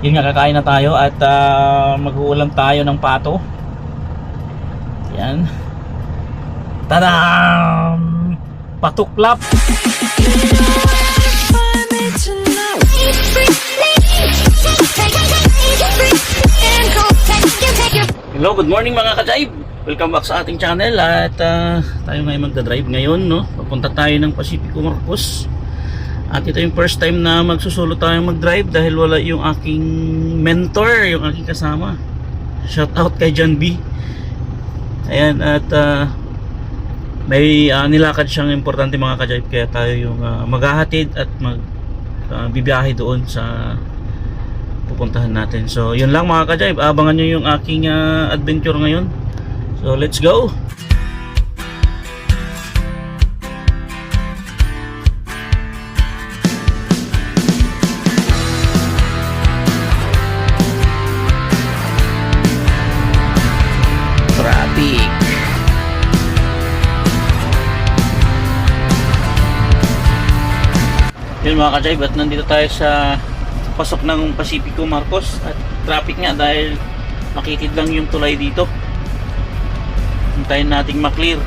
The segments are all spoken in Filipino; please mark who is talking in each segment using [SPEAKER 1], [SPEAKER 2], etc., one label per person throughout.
[SPEAKER 1] Yun nga, kakain na tayo at ah, mag-uulam tayo ng pato. Yan. Tadam! Patuklap! Hello, good morning mga kajaib! Welcome back sa ating channel at ah, tayo ngayon magdadrive ngayon no. Papunta tayo ng Pacifico Marcos. At ito yung first time na magsusulo tayo mag-drive dahil wala yung aking mentor, yung aking kasama. Shout out kay John B. Ayan at ah, may ah, nilakad siyang importante mga kajaib kaya tayo yung ah, maghahatid at mag ah, bibiyahe doon sa pupuntahan natin. So, yun lang mga kajaib. Abangan nyo yung aking ah, adventure ngayon. So, let's go! Yun mga kajaib at nandito tayo sa pasok ng Pacifico Marcos. At traffic nga dahil makitid lang yung tulay dito. Hintayin nating maklear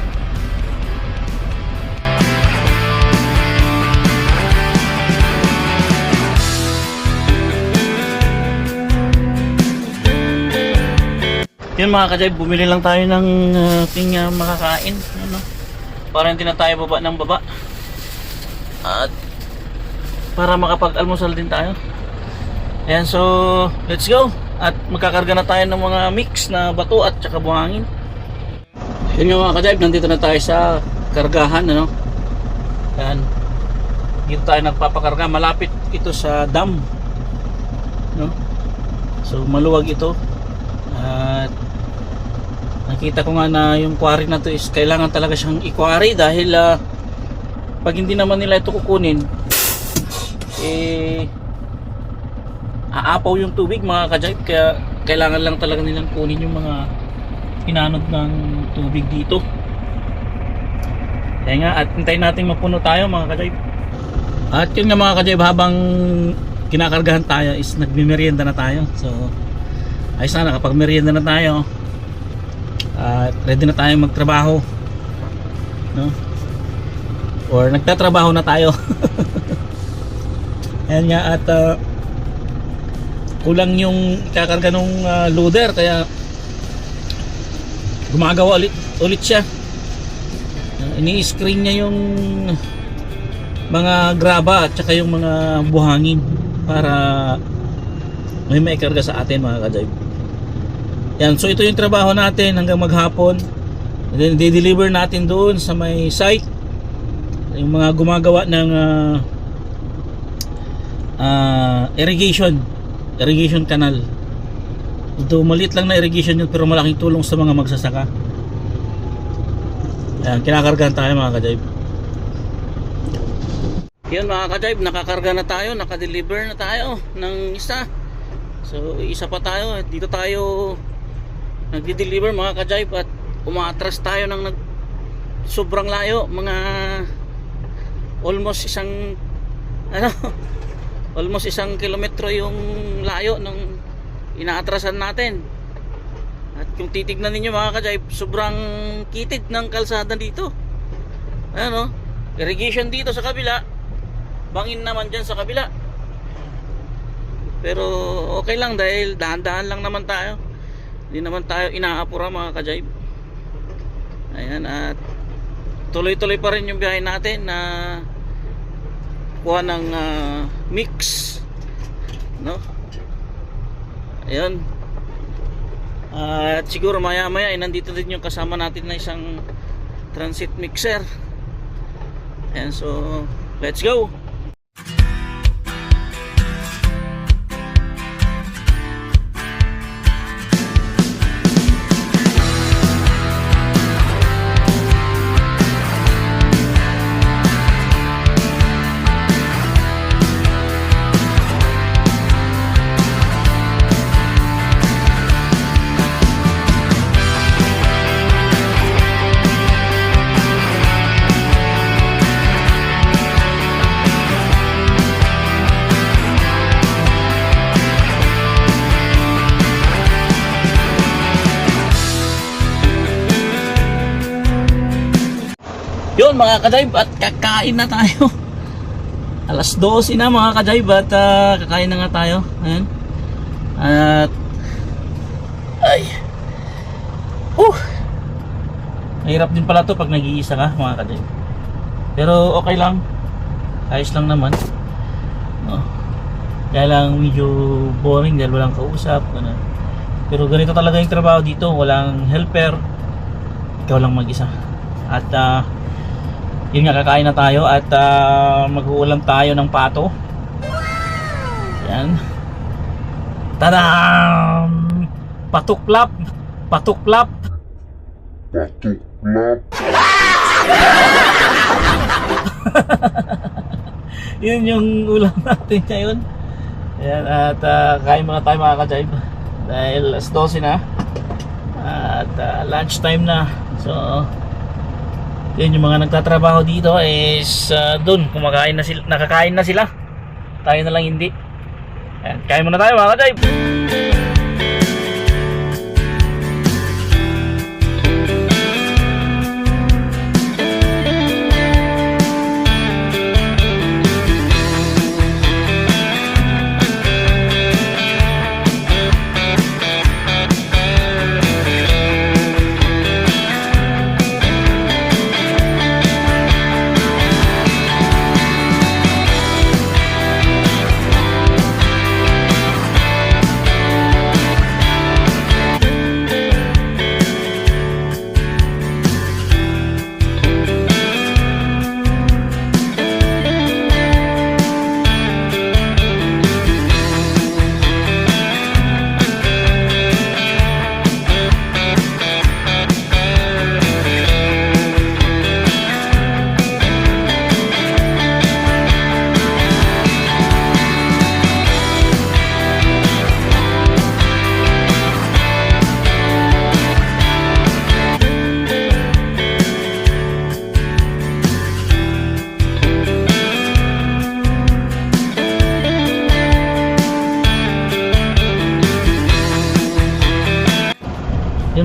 [SPEAKER 1] yun mga kajay bumili lang tayo ng uh, ating uh, makakain. Ano, para hindi na tayo baba ng baba. At para makapag-almusal din tayo Ayan, so let's go. At magkakarga na tayo ng mga mix na bato at saka buhangin. Yun nga mga kajaib, nandito na tayo sa kargahan, ano? Ayan. Dito tayo nagpapakarga. Malapit ito sa dam. No? So maluwag ito. At nakita ko nga na yung quarry na to is kailangan talaga siyang i-quarry dahil ah, pag hindi naman nila ito kukunin eh aapaw yung tubig mga kajaib kaya kailangan lang talaga nilang kunin yung mga pinanod ng tubig dito. Kaya nga at hintayin natin mapuno tayo mga kajaib at yun nga mga kajaib habang kinakargahan tayo is nagmimerienda na tayo. So ayos na nakapag merienda na tayo. At ready na tayo magtrabaho. No? Or nagtatrabaho na tayo ayan nga at uh, kulang yung kakarga ng loader kaya gumagawa ulit, ulit siya. Uh, ini-screen niya yung mga graba at saka yung mga buhangin para may maikarga sa atin mga kadayb yan so ito yung trabaho natin hanggang maghapon. And then di-deliver natin doon sa may site. Yung mga gumagawa ng uh, uh, irrigation. Irrigation canal. Ito maliit lang na irrigation yun pero malaking tulong sa mga magsasaka. Ayan, kinakargahan tayo mga kadayb yun mga kadayb nakakarga na tayo nakadeliver na tayo ng isa. So isa pa tayo dito tayo nagde-deliver mga kadayb at umaatras tayo ng nag sobrang layo mga almost isang ano almost isang kilometro yung layo ng inaatrasan natin. At kung titignan ninyo mga kajay sobrang kitid ng kalsada dito. Ano irrigation dito sa kabila. Bangin naman dyan sa kabila. Pero okay lang dahil dahan-dahan lang naman tayo. Hindi naman tayo inaapura mga kajay ayan at tuloy-tuloy pa rin yung biyahe natin na kuha ng uh, mix. No? Ayun at siguro maya maya ay nandito din yung kasama natin na isang transit mixer. And so let's go Yun mga kajayb at kakain na tayo. Alas 12 na mga kajayb at ah, kakain na nga tayo. Ayan. At ay. Uh. Mahirap din pala to pag nag-iisa ka mga kajayb. Pero okay lang. Ayos lang naman. No. Kaya lang medyo boring dahil walang kausap. Ganun. Pero ganito talaga yung trabaho dito. Walang helper. Ikaw lang mag-isa. At ah, yun nga kakain na tayo at ah, mag-uulam tayo ng pato. Yan. Tadam! Patuklap! Patuklap!
[SPEAKER 2] Patuklap.
[SPEAKER 1] yun yung ulam natin ngayon. Ayan, at ah, kain muna tayo mga ka-jive. Dahil alas 12 na. At uh, lunch time na. So, yun yung mga nagtatrabaho dito is uh, dun, kumakain na sila, nakakain na sila. Tayo na lang hindi. Ayan, kain muna tayo mga ka-jive.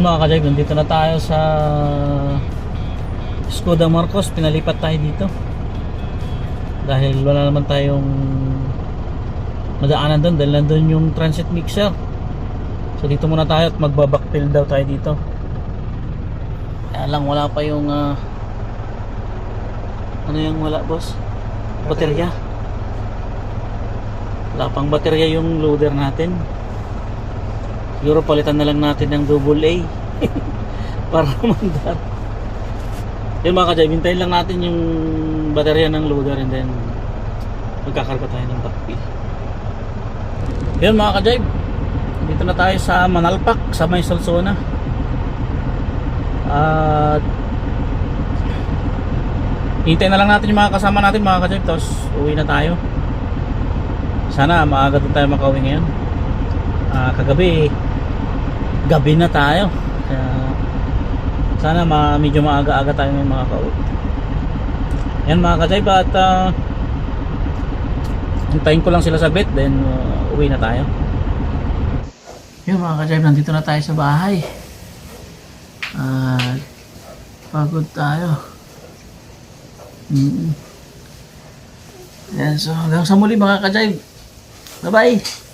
[SPEAKER 1] Mga ka-jive, nandito na tayo sa Skoda Marcos, pinalipat tayo dito. Dahil wala naman tayong madaanan doon dahil nandun yung transit mixer. So dito muna tayo at magbabackfill daw tayo dito. Kaya lang wala pa yung ah, ano yung wala boss? Baterya. Wala pang baterya yung loader natin. Siguro palitan na lang natin ng double A para mandar. Yun mga kajay, hintayin lang natin yung baterya ng loader and then magkakarga tayo ng backfill. Yun mga kajay, dito na tayo sa Manalpak sa may Solsona. At hintayin na lang natin yung mga kasama natin mga kajay, tapos uwi na tayo. Sana maaga din tayo makauwi ngayon. Ah, kagabi gabi na tayo. Kaya sana ma medyo maaga-aga tayo may mga kauwi. Yan mga kajayba at uh, hintayin ko lang sila saglit then uh, uwi na tayo. Yun mga kajayba nandito na tayo sa bahay. At pagod tayo. Mm yan so hanggang sa muli mga kajayb bye bye